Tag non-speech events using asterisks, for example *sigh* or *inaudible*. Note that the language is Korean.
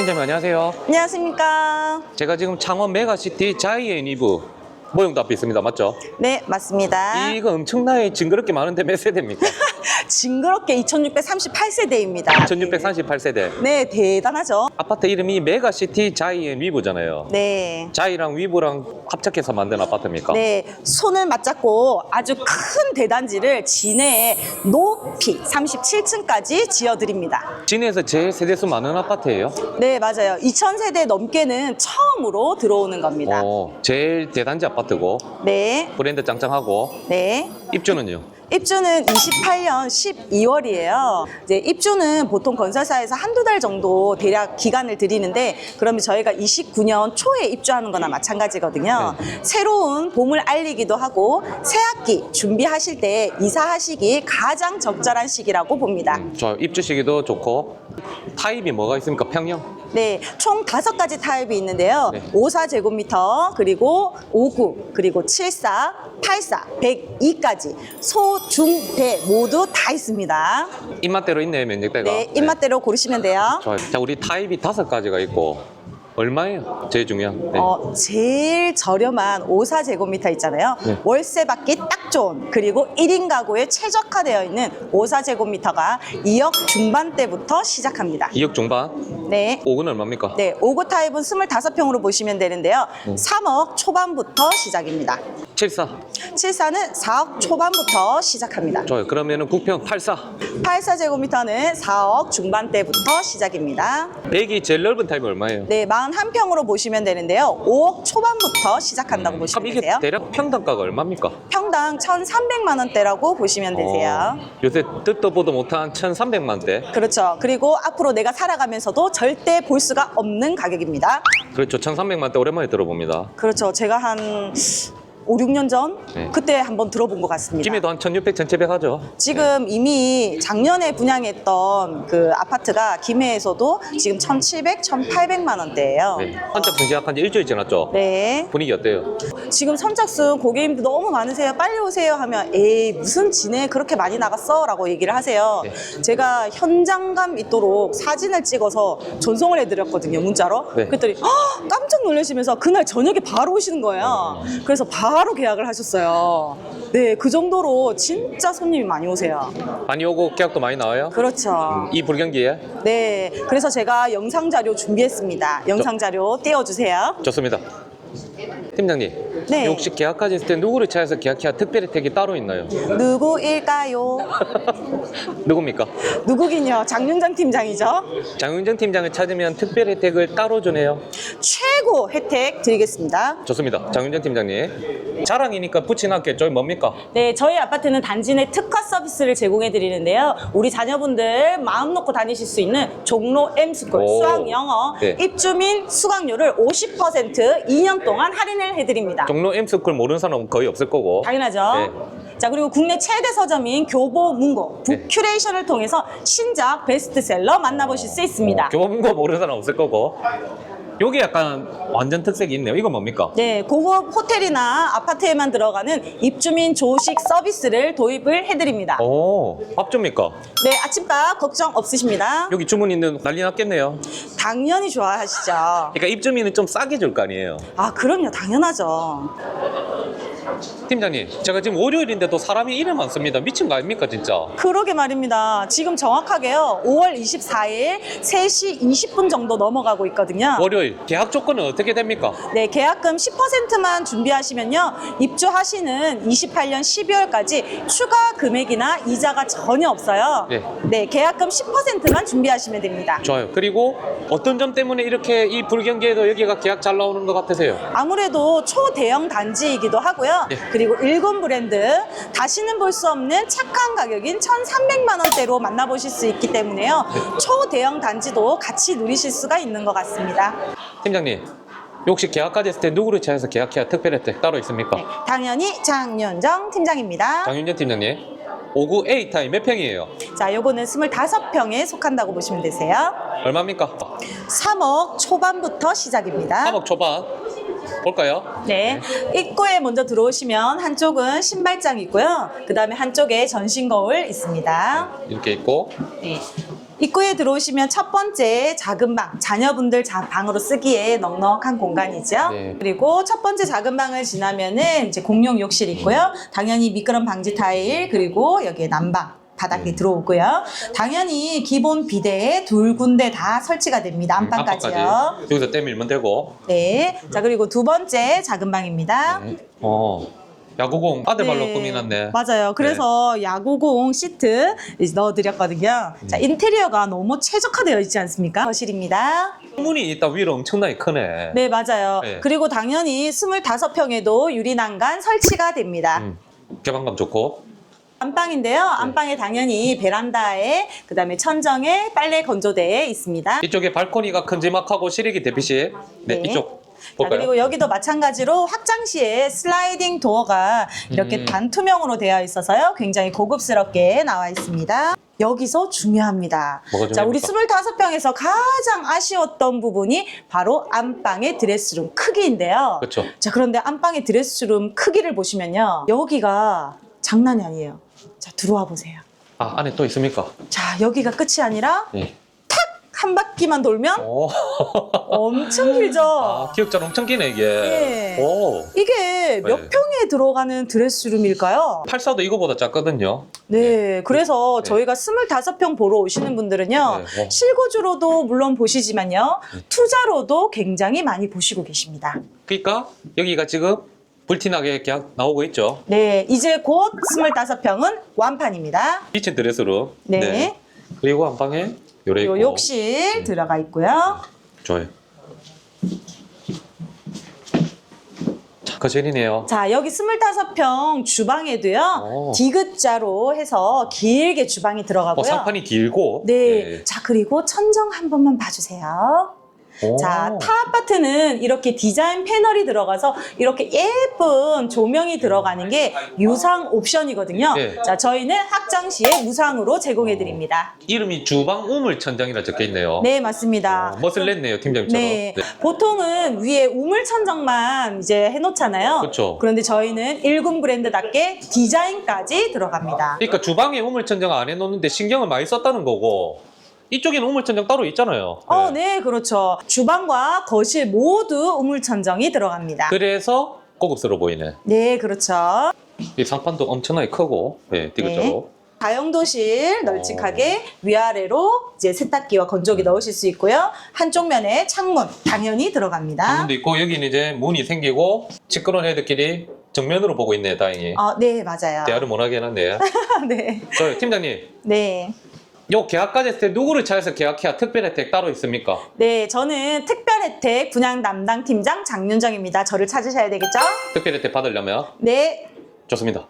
팀장님 안녕하세요. 안녕하십니까. 제가 지금 창원 메가시티 자이엔 이브 모형도 앞에 있습니다. 맞죠? 네, 맞습니다. 이거 엄청나게 징그럽게 많은데 몇 세대입니까? *laughs* 징그럽게 2638세대입니다. 1638세대. 네, 대단하죠. 아파트 이름이 메가시티 자이엔 위브잖아요. 네. 자이랑 위브랑 합작해서 만든 아파트입니까? 네, 손을 맞잡고 아주 큰 대단지를 진해에 높이 37층까지 지어드립니다. 진해에서 제일 세대수 많은 아파트예요. 네, 맞아요. 2000세대 넘게는 처음으로 들어오는 겁니다. 어, 제일 대단지 아파트 고 네, 브랜드 짱짱하고 네. 입주는요. 입주는 28년 12월이에요. 이제 입주는 보통 건설사에서 한두 달 정도 대략 기간을 드리는데 그러면 저희가 29년 초에 입주하는 거나 마찬가지거든요. 새로운 봄을 알리기도 하고 새 학기 준비하실 때 이사하시기 가장 적절한 시기라고 봅니다. 저 입주 시기도 좋고 타입이 뭐가 있습니까? 평형? 네, 총 다섯 가지 타입이 있는데요. 네. 54제곱미터, 그리고 59, 그리고 74, 84, 102까지 소, 중, 대 모두 다 있습니다. 입맛대로 있네요, 면적대가. 네, 입맛대로 고르시면 돼요. 좋아요. 자, 우리 타입이 다섯 가지가 있고 얼마예요? 제일 중요한. 네. 어, 제일 저렴한 54제곱미터 있잖아요. 네. 월세 받기 딱 좋은 그리고 1인 가구에 최적화되어 있는 54제곱미터가 2억 중반대부터 시작합니다. 2억 중반. 네. 5은 얼마입니까? 네, 59 타입은 25평으로 보시면 되는데요. 음. 3억 초반부터 시작입니다. 74. 74는 4억 초반부터 시작합니다. 좋아요. 그러면은 9평 84. 84제곱미터는 4억 중반대부터 시작입니다. 100이 제일 넓은 타입이 얼마예요? 네, 41평으로 보시면 되는데요. 5억 초반부터 시작한다고 그럼 보시면 이게 되세요. 대략 평당가가 얼마입니까? 평당 1,300만 원대라고 보시면 되세요. 어, 요새 뜻도 보도 못한 1,300만 대. 그렇죠. 그리고 앞으로 내가 살아가면서도 절대 볼 수가 없는 가격입니다. 그렇죠. 1,300만 대 오랜만에 들어봅니다. 그렇죠. 제가 한 5, 6년 전 네. 그때 한번 들어본 것 같습니다. 김해도 한 1,600, 1,700 하죠. 지금 이미 작년에 분양했던 그 아파트가 김해에서도 지금 1,700, 1,800만 원대예요. 네. 한작품 시작한 지 일주일 지났죠? 네. 분위기 어때요? 지금 선착순 고객님들 너무 많으세요. 빨리 오세요 하면 에이 무슨 진해 그렇게 많이 나갔어? 라고 얘기를 하세요. 네. 제가 현장감 있도록 사진을 찍어서 전송을 해드렸거든요. 문자로. 네. 그랬더니 "헉!" 깜짝 놀라시면서 그날 저녁에 바로 오시는 거예요. 음. 그래서 바로 계약을 하셨어요. 네, 그 정도로 진짜 손님이 많이 오세요. 많이 오고 계약도 많이 나와요? 그렇죠. 이 불경기에? 네, 그래서 제가 영상 자료 준비했습니다. 영상 자료 띄워주세요. 좋습니다. 팀장님, 네. 혹시 계약까지 했을 때 누구를 찾아서 계약해야 특별 혜택이 따로 있나요? 누구일까요? *laughs* 누굽니까? 누구긴요? 장윤정 팀장이죠. 장윤정 팀장을 찾으면 특별 혜택을 따로 주네요. 최고 혜택 드리겠습니다. 좋습니다. 장윤정 팀장님. 자랑이니까 붙이놨겠죠? 뭡니까? 네, 저희 아파트는 단지 내 특화 서비스를 제공해 드리는데요. 우리 자녀분들 마음 놓고 다니실 수 있는 종로 M스쿨 오. 수학 영어 네. 입주민 수강료를 50% 2년 동안 할인을 해 드립니다. 종로 M스쿨 모르는 사람은 거의 없을 거고. 당연하죠. 네. 자, 그리고 국내 최대 서점인 교보 문고 네. 북큐레이션을 통해서 신작 베스트셀러 만나보실 수 있습니다. 교보문고 모르는 사람 없을 거고. 요게 약간 완전 특색이 있네요. 이건 뭡니까? 네, 고급 호텔이나 아파트에만 들어가는 입주민 조식 서비스를 도입을 해드립니다. 오, 밥 줍니까? 네, 아침밥 걱정 없으십니다. 여기 주문 있는 난리 났겠네요. 당연히 좋아하시죠. 그러니까 입주민은 좀 싸게 줄 거 아니에요. 아, 그럼요. 당연하죠. 팀장님, 제가 지금 월요일인데 도 사람이 이래 많습니다. 미친 거 아닙니까, 진짜? 그러게 말입니다. 지금 정확하게요. 5월 24일 3시 20분 정도 넘어가고 있거든요. 월요일 계약 조건은 어떻게 됩니까? 네, 계약금 10%만 준비하시면요. 입주하시는 28년 12월까지 추가 금액이나 이자가 전혀 없어요. 네. 계약금 10%만 준비하시면 됩니다. 좋아요. 그리고 어떤 점 때문에 이렇게 이 불경기에도 여기가 계약 잘 나오는 것 같으세요? 아무래도 초대형 단지이기도 하고요. 네. 그리고 일본 브랜드 다시는 볼 수 없는 착한 가격인 1,300만 원대로 만나보실 수 있기 때문에요. 네. 초대형 단지도 같이 누리실 수가 있는 것 같습니다. 팀장님, 혹시 계약까지 했을 때 누구를 찾아서 계약해야 특별 혜택 따로 있습니까? 네, 당연히 장윤정 팀장입니다. 장윤전 팀장님, 59A 타임 몇 평이에요? 자, 요거는 25평에 속한다고 보시면 되세요. 얼마입니까? 3억 초반부터 시작입니다. 3억 초반. 볼까요? 네. 입구에 먼저 들어오시면 한쪽은 신발장 있고요. 그 다음에 한쪽에 전신 거울 있습니다. 이렇게 있고 네. 입구에 들어오시면 첫 번째 작은 방, 자녀분들 자, 방으로 쓰기에 넉넉한 공간이죠. 네. 그리고 첫 번째 작은 방을 지나면은 이제 공용 욕실 있고요. 당연히 미끄럼 방지 타일 그리고 여기에 난방. 바닥에 네. 들어오고요. 당연히 기본 비대에 둘 군데 다 설치가 됩니다. 안방까지요. 안방까지. 여기서 때 밀면 되고. 네. 자, 그리고 두 번째 작은 방입니다. 네. 어. 야구공 아들 발로 네, 꾸미놨네. 맞아요. 그래서 야구공 시트 이제 넣어드렸거든요. 자, 음. 인테리어가 너무 최적화되어 있지 않습니까? 거실입니다. 문이 일단 위로 엄청나게 크네. 네, 맞아요. 네. 그리고 당연히 25평에도 유리난간 설치가 됩니다. 음, 개방감 좋고. 안방인데요. 안방에 당연히 베란다에 그다음에 천정에 빨래 건조대에 있습니다. 이쪽에 발코니가 큼지막하고 시래기 대피실. 네, 네. 이쪽 자, 볼까요? 그리고 여기도 마찬가지로 확장 시에 슬라이딩 도어가 이렇게 음. 반투명으로 되어 있어서요. 굉장히 고급스럽게 나와 있습니다. 여기서 중요합니다. 뭐가 자, 우리 중요합니까? 25평에서 가장 아쉬웠던 부분이 바로 안방의 드레스룸 크기인데요. 그렇죠. 자, 그런데 안방의 드레스룸 크기를 보시면요. 여기가 장난이 아니에요. 자, 들어와 보세요. 아, 안에 또 있습니까? 자, 여기가 끝이 아니라 예. 한 바퀴만 돌면 오. *laughs* 엄청 길죠? 아, 기억자는 엄청 기네, 이게. 네. 오. 이게 몇 네. 평에 들어가는 드레스룸일까요? 팔사도 이거보다 작거든요. 네, 그래서 네. 저희가 25평 보러 오시는 분들은요, 네, 어. 실거주로도 물론 보시지만요, 네. 투자로도 굉장히 많이 보시고 계십니다. 그러니까 여기가 지금 불티나게 계약 나오고 있죠. 네, 이제 곧 25평은 완판입니다. 키친 드레스룸. 네. 그리고 한 방에 요래 있고. 그리고 욕실 들어가 있고요. 좋아요. 자, 거실이네요. 자, 여기 25평 주방에도요, 오. 디귿자로 해서 길게 주방이 들어가고요. 어, 상판이 길고. 네. 자, 그리고 천정 한 번만 봐주세요. 오. 자, 타 아파트는 이렇게 디자인 패널이 들어가서 이렇게 예쁜 조명이 들어가는 게 유상 옵션이거든요. 네. 자, 저희는 확장 시에 무상으로 제공해 드립니다. 이름이 주방 우물 천장이라 적혀 있네요. 네, 맞습니다. 어, 멋을 냈네요, 팀장님처럼. 네. 보통은 위에 우물 천정만 이제 해놓잖아요. 그렇죠. 그런데 저희는 일군 브랜드답게 디자인까지 들어갑니다. 그러니까 주방에 우물 천장 안 해놓는데 신경을 많이 썼다는 거고 이쪽에는 우물 천장 따로 있잖아요. 어, 네. 네, 그렇죠. 주방과 거실 모두 우물 천정이 들어갑니다. 그래서 고급스러워 보이네. 네, 그렇죠. 이 상판도 엄청나게 크고, 네, 디귿자로. 다용도실 널찍하게 위아래로 이제 세탁기와 건조기 넣으실 수 있고요. 한쪽 면에 창문 당연히 들어갑니다. 창문도 있고 여기는 이제 문이 생기고 시끄러운 애들끼리 정면으로 보고 있네, 다행히. 아, 네, 맞아요. 대화를 못하게 해놨네. *laughs* 네. 저 팀장님, 네. 요 계약까지 했을 때 누구를 찾아서 계약해야 특별 혜택 따로 있습니까? 네, 저는 특별 혜택 분양 담당 팀장 장윤정입니다. 저를 찾으셔야 되겠죠? 특별 혜택 받으려면 네. 좋습니다.